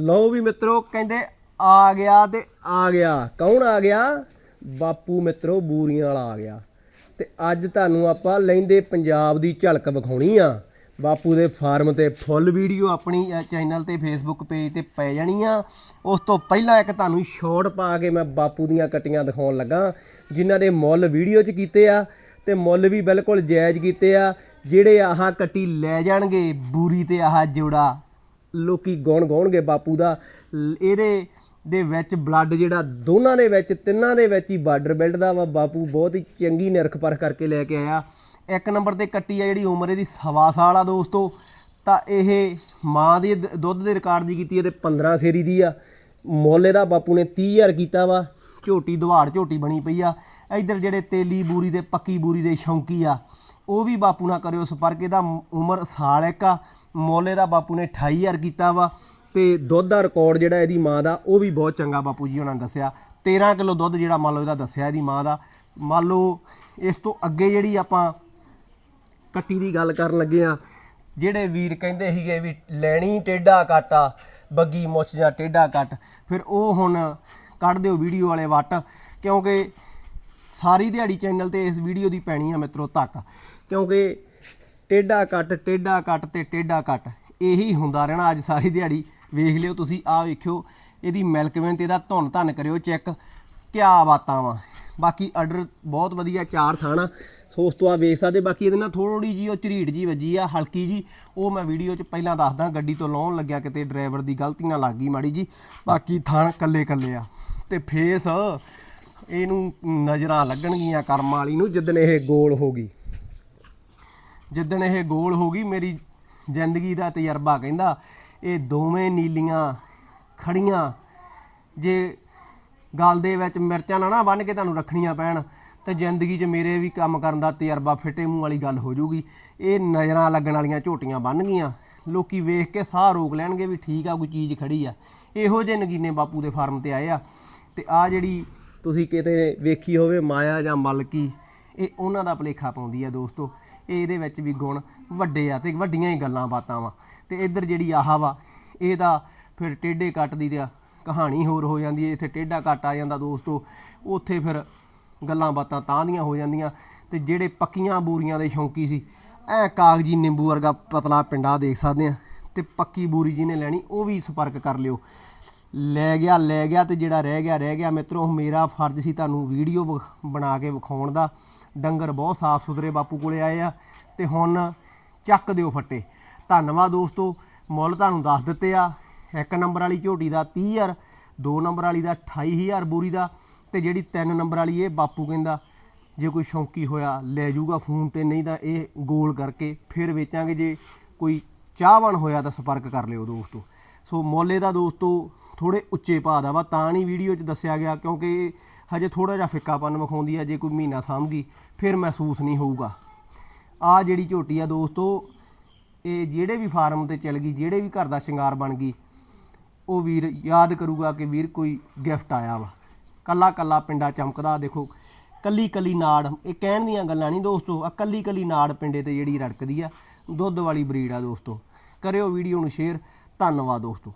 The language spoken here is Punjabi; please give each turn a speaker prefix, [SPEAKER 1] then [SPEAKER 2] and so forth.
[SPEAKER 1] ਲਓ ਵੀ ਮਿੱਤਰੋ, ਕਹਿੰਦੇ ਆ ਗਿਆ ਤੇ ਆ ਗਿਆ। ਕੌਣ ਆ ਗਿਆ? ਬਾਪੂ ਮਿੱਤਰੋ, ਬੂਰੀਆਂ ਵਾਲਾ ਆ ਗਿਆ। ਤੇ ਅੱਜ ਤੁਹਾਨੂੰ ਆਪਾਂ ਲੈਂਦੇ ਪੰਜਾਬ ਦੀ ਝਲਕ ਵਿਖਾਉਣੀ ਆ। ਬਾਪੂ ਦੇ ਫਾਰਮ ਤੇ ਫੁੱਲ ਵੀਡੀਓ ਆਪਣੀ ਚੈਨਲ ਤੇ ਫੇਸਬੁੱਕ ਪੇਜ ਤੇ ਪੈ ਜਾਣੀ ਆ। ਉਸ ਤੋਂ ਪਹਿਲਾਂ ਇੱਕ ਤੁਹਾਨੂੰ ਸ਼ਾਰਟ ਪਾ ਕੇ ਮੈਂ ਬਾਪੂ ਦੀਆਂ ਕਟੀਆਂ ਦਿਖਾਉਣ ਲੱਗਾ, ਜਿਨ੍ਹਾਂ ਦੇ ਮੁੱਲ ਵੀਡੀਓ 'ਚ ਕੀਤੇ ਆ ਤੇ ਮੁੱਲ ਵੀ ਬਿਲਕੁਲ ਜਾਇਜ਼ ਕੀਤੇ ਆ। ਜਿਹੜੇ ਆਹ ਕੱਟੀ ਲੈ ਜਾਣਗੇ, ਬੂਰੀ ਤੇ ਆਹ ਜੋੜਾ। ਲੋਕੀ ਗਾਉਣ ਗਾਉਣਗੇ ਬਾਪੂ ਦਾ। ਲ- ਇਹਦੇ ਦੇ ਵਿੱਚ ਬਲੱਡ ਜਿਹੜਾ, ਦੋਨਾਂ ਦੇ ਵਿੱਚ, ਤਿੰਨਾਂ ਦੇ ਵਿੱਚ ਹੀ ਬਾਰਡਰ ਬਿਲਡ ਦਾ ਵਾ। ਬਾਪੂ ਬਹੁਤ ਹੀ ਚੰਗੀ ਨਿਰਖ ਪਰਖ ਕਰਕੇ ਲੈ ਕੇ ਆਇਆ। ਇੱਕ ਨੰਬਰ ਤੇ ਕੱਟੀ ਆ ਜਿਹੜੀ ਉਮਰ ਇਹਦੀ ਸਵਾ ਸਾਲ ਆ ਦੋਸਤੋ। ਤਾਂ ਇਹ ਮਾਂ ਦੀ ਦ- ਦੁੱਧ ਦੇ ਰਿਕਾਰਡ ਦੀ ਕੀਤੀ ਹੈ ਤੇ 15 ਸੇਰੀ ਦੀ ਆ। ਮੋਲੇ ਦਾ ਬਾਪੂ ਨੇ 30000 ਕੀਤਾ ਵਾ। ਝੋਟੀ ਦੁਹਾੜ ਝੋਟੀ ਬਣੀ ਪਈ ਆ। ਇੱਧਰ ਜਿਹੜੇ ਤੇਲੀ ਬੂਰੀ ਦੇ, ਪੱਕੀ ਬੂਰੀ ਦੇ ਸ਼ੌਂਕੀ ਆ, ਉਹ ਵੀ ਬਾਪੂ ਨਾਲ ਕਰਿਓ ਸੰਪਰਕ। ਇਹਦਾ ਮ- ਉਮਰ ਸਾਲ ਇੱਕ ਆ। ਮੁੱਲ ਇਹਦਾ ਬਾਪੂ ਨੇ 28000 ਕੀਤਾ ਵਾ ਤੇ ਦੁੱਧ ਦਾ ਰਿਕਾਰਡ ਜਿਹੜਾ ਇਹਦੀ ਮਾਂ ਦਾ, ਉਹ ਵੀ ਬਹੁਤ ਚੰਗਾ ਬਾਪੂ ਜੀ ਉਹਨਾਂ ਨੇ ਦੱਸਿਆ। 13 ਕਿਲੋ ਦੁੱਧ ਜਿਹੜਾ ਮੰਨ ਲਓ ਇਹਦਾ ਦੱਸਿਆ ਇਹਦੀ ਮਾਂ ਦਾ। ਮੰਨ ਲਓ ਇਸ ਤੋਂ ਅੱਗੇ ਜਿਹੜੀ ਆਪਾਂ ਕੱਟੀ ਦੀ ਗੱਲ ਕਰਨ ਲੱਗੇ ਆ ਜਿਹੜੇ ਵੀਰ ਕਹਿੰਦੇ ਸੀਗੇ ਵੀ ਲੈਣੀ ਟੇਡਾ ਕਾਟਾ ਬੱਗੀ ਮੁੱਛ ਜਾਂ ਟੇਡਾ ਕੱਟ, ਫਿਰ ਉਹ ਹੁਣ ਕੱਢ ਦਿਓ ਵੀਡੀਓ ਵਾਲੇ ਵੱਟ, ਕਿਉਂਕਿ ਸਾਰੀ ਦਿਹਾੜੀ ਚੈਨਲ ਤੇ ਇਸ ਵੀਡੀਓ ਦੀ ਪੈਣੀ ਆ ਮਿੱਤਰੋ ਤੱਕ। ਕਿਉਂਕਿ ਟੇਢਾ ਕੱਟ ਟੇਢਾ ਕੱਟ ਤੇ ਟੇਢਾ ਕੱਟ। ਇਹੀ ਹੁੰਦਾ ਰਹਿਣਾ ਅੱਜ ਸਾਰੀ ਦਿਹਾੜੀ। ਵੇਖ ਲਿਓ ਤੁਸੀਂ, ਆਹ ਵੇਖਿਓ। ਇਹਦੀ ਮਿਲਕਵੈਨ ਤੇ ਇਹਦਾ ਧੁੰਨ ਧੰਨ ਕਰਿਓ, ਚੈੱਕ। ਕਿਆ ਬਾਤਾਂ ਵਾ। ਬਾਕੀ ਆਰਡਰ ਬਹੁਤ ਵਧੀਆ, ਚਾਰ ਥਾਣਾ ਸੋ ਉਸ ਤੋਂ ਆ ਵੇਖ ਸਕਦੇ, ਬਾਕੀ ਇਹਦੇ ਨਾਲ ਥੋੜੀ ਜੀ ਉਹ ਝਰੀਟ ਜੀ ਵੱਜੀ ਆ, ਹਲਕੀ ਜੀ ਉਹ ਮੈਂ ਵੀਡੀਓ 'ਚ ਪਹਿਲਾਂ ਦੱਸਦਾ, ਗੱਡੀ ਤੋਂ ਲਾਉਣ ਲੱਗਿਆ ਕਿਤੇ ਡਰਾਈਵਰ ਦੀ ਗਲਤੀ ਨਾਲ ਲੱਗ ਗਈ ਮਾੜੀ ਜੀ ਬਾਕੀ ਥਾਣ ਕੱਲੇ ਕੱਲੇ ਆ। ਤੇ ਫੇਸ ਇਹਨੂੰ ਨਜ਼ਰਾਂ ਲੱਗਣਗੀਆਂ ਕਰਮ ਵਾਲੀ ਨੂੰ, ਜਿੱਦਣ ਇਹ ਗੋਲ ਹੋ ਗਈ। ਜਿੱਦਣ ਇਹ ਗੋਲ ਹੋ ਗਈ, ਮੇਰੀ ਜ਼ਿੰਦਗੀ ਦਾ ਤਜਰਬਾ ਕਹਿੰਦਾ, ਇਹ ਦੋਵੇਂ ਨੀਲੀਆਂ ਖੜੀਆਂ, ਜੇ ਗਲ ਦੇ ਵਿੱਚ ਮਿਰਚਾਂ ਨਾ ਨਾ ਬੰਨ ਕੇ ਤੁਹਾਨੂੰ ਰੱਖਣੀਆਂ ਪੈਣ, ਤੇ ਜ਼ਿੰਦਗੀ 'ਚ ਮੇਰੇ ਵੀ ਕੰਮ ਕਰਨ ਦਾ ਤਜਰਬਾ ਫਿੱਟੇ ਮੂੰਹ ਵਾਲੀ ਗੱਲ ਹੋ ਜਾਊਗੀ। ਇਹ ਨਜ਼ਰਾਂ ਲੱਗਣ ਵਾਲੀਆਂ ਝੋਟੀਆਂ ਬੰਨ ਗਈਆਂ। ਲੋਕੀ ਵੇਖ ਕੇ ਸਾਹ ਰੋਕ ਲੈਣਗੇ ਵੀ ਠੀਕ ਆ, ਕੋਈ ਚੀਜ਼ ਖੜੀ ਆ। ਇਹੋ ਜਿਹੇ ਨਗੀਨੇ ਬਾਪੂ ਦੇ ਫਾਰਮ ਤੇ ਆਏ ਆ। ਤੇ ਆ ਜਿਹੜੀ ਤੁਸੀਂ ਕਿਤੇ ਵੇਖੀ ਹੋਵੇ, ਮਾਇਆ ਜਾਂ ਮਲਕੀ, ਇਹ ਉਹਨਾਂ ਦਾ ਭਲੇਖਾ ਪਾਉਂਦੀ ਆ ਦੋਸਤੋ। ਇਹਦੇ ਵਿੱਚ ਵੀ ਗੁਣ ਵੱਡੇ ਆ ਤੇ ਵੱਡੀਆਂ ਹੀ ਗੱਲਾਂ ਬਾਤਾਂ ਵਾ। ਤੇ ਇੱਧਰ ਜਿਹੜੀ ਆਹ ਵਾ ਇਹਦਾ ਫਿਰ ਟੇਢੇ ਕੱਟ ਦੀ ਤੇ ਕਹਾਣੀ ਹੋਰ ਹੋ ਜਾਂਦੀ ਹੈ ਇੱਥੇ ਟੇਢਾ ਕੱਟ ਆ ਜਾਂਦਾ ਦੋਸਤੋ, ਉੱਥੇ ਫਿਰ ਗੱਲਾਂ ਬਾਤਾਂ ਤਾਂ ਦੀਆਂ ਹੋ ਜਾਂਦੀਆਂ। ਤੇ ਜਿਹੜੇ ਪੱਕੀਆਂ ਬੂਰੀਆਂ ਦੇ ਸ਼ੌਂਕੀ ਸੀ, ਐ ਕਾਗਜੀ ਨਿੰਬੂ ਵਰਗਾ ਪਤਲਾ ਪਿੰਡਾ ਦੇਖ ਸਕਦੇ ਆ, ਤੇ ਪੱਕੀ ਬੂਰੀ ਜਿਹਨੇ ਲੈਣੀ ਉਹ ਵੀ ਸੰਪਰਕ ਕਰ ਲਿਓ। ਲੈ ਗਿਆ ਲੈ ਗਿਆ ਤੇ ਜਿਹੜਾ ਰਹਿ ਗਿਆ ਰਹਿ ਗਿਆ। ਮਿੱਤਰੋ, ਮੇਰਾ ਫਰਜ਼ ਸੀ ਤੁਹਾਨੂੰ ਵੀਡੀਓ ਵਿਖ- ਬਣਾ ਕੇ ਵਿਖਾਉਣ ਦਾ। ਡੰਗਰ ਬਹੁਤ ਸਾਫ਼ ਸੁਥਰੇ ਬਾਪੂ ਕੋਲੇ ਆਏ ਆ ਤੇ ਹੁਣ ਚੱਕ ਦਿਓ ਫੱਟੇ। ਧੰਨਵਾਦ ਦੋਸਤੋ, ਮੁੱਲ ਤੁਹਾਨੂੰ ਦੱਸ ਦਿੱਤੇ ਆ। ਇੱਕ ਨੰਬਰ ਵਾਲੀ ਝੋਟੀ ਦਾ 30000 ਦੋ ਨੰਬਰ ਵਾਲੀ ਦਾ 28000 ਬੋਰੀ ਦਾ ਤੇ ਜਿਹੜੀ ਤਿੰਨ ਨੰਬਰ ਵਾਲੀ ਇਹ ਬਾਪੂ ਕਹਿੰਦਾ, ਜੇ ਕੋਈ ਸ਼ੌਂਕੀ ਹੋਇਆ ਲੈ ਜਾਊਗਾ ਫੋਨ ਤੇ, ਨਹੀਂ ਤਾਂ ਇਹ ਗੋਲ ਕਰਕੇ ਫਿਰ ਵੇਚਾਂਗੇ। ਜੇ ਕੋਈ ਚਾਹਵਾਨ ਹੋਇਆ ਤਾਂ ਸੰਪਰਕ ਕਰ ਲਿਓ ਦੋਸਤੋ। ਸੋ ਮੌਲੇ ਦਾ ਦੋਸਤੋ ਥੋੜੇ ਉੱਚੇ ਭਾਅ ਦਾ ਵਾ, ਤਾਂ ਨਹੀਂ ਵੀਡੀਓ 'ਚ ਦੱਸਿਆ ਗਿਆ ਕਿਉਂਕਿ ਇਹ ਹਜੇ ਥੋੜਾ ਜਿਹਾ ਫਿੱਕਾਪਨ ਵਿਖਾਉਂਦੀ ਆ, ਜੇ ਕੋਈ ਮਹੀਨਾ ਸਾਂਭਗੀ ਫਿਰ ਮਹਿਸੂਸ ਨਹੀਂ ਹੋਊਗਾ। ਆ ਜਿਹੜੀ ਝੋਟੀ ਆ ਦੋਸਤੋ, ਇਹ ਜਿਹੜੇ ਵੀ ਫਾਰਮ ਤੇ ਚਲ ਗਈ, ਜਿਹੜੇ ਵੀ ਘਰ ਦਾ ਸ਼ਿੰਗਾਰ ਬਣ ਗਈ, ਉਹ ਵੀਰ ਯਾਦ ਕਰੂਗਾ ਕਿ ਵੀਰ ਕੋਈ ਗਿਫਟ ਆਇਆ ਵਾ। ਕੱਲਾ ਕੱਲਾ ਪਿੰਡਾ ਚਮਕਦਾ, ਦੇਖੋ ਕੱਲੀ ਕੱਲੀ ਨਾੜ, ਇਹ ਕਹਿਣ ਦੀਆਂ ਗੱਲਾਂ ਨਹੀਂ ਦੋਸਤੋ ਆ ਕੱਲੀ ਕੱਲੀ ਨਾੜ ਪਿੰਡੇ ਤੇ ਜਿਹੜੀ ਰੜਕਦੀ ਆ, ਦੁੱਧ ਵਾਲੀ ਬਰੀਡ ਆ ਦੋਸਤੋ। ਕਰਿਓ ਵੀਡੀਓ ਨੂੰ ਸ਼ੇਅਰ ਧੰਨਵਾਦ ਦੋਸਤੋ।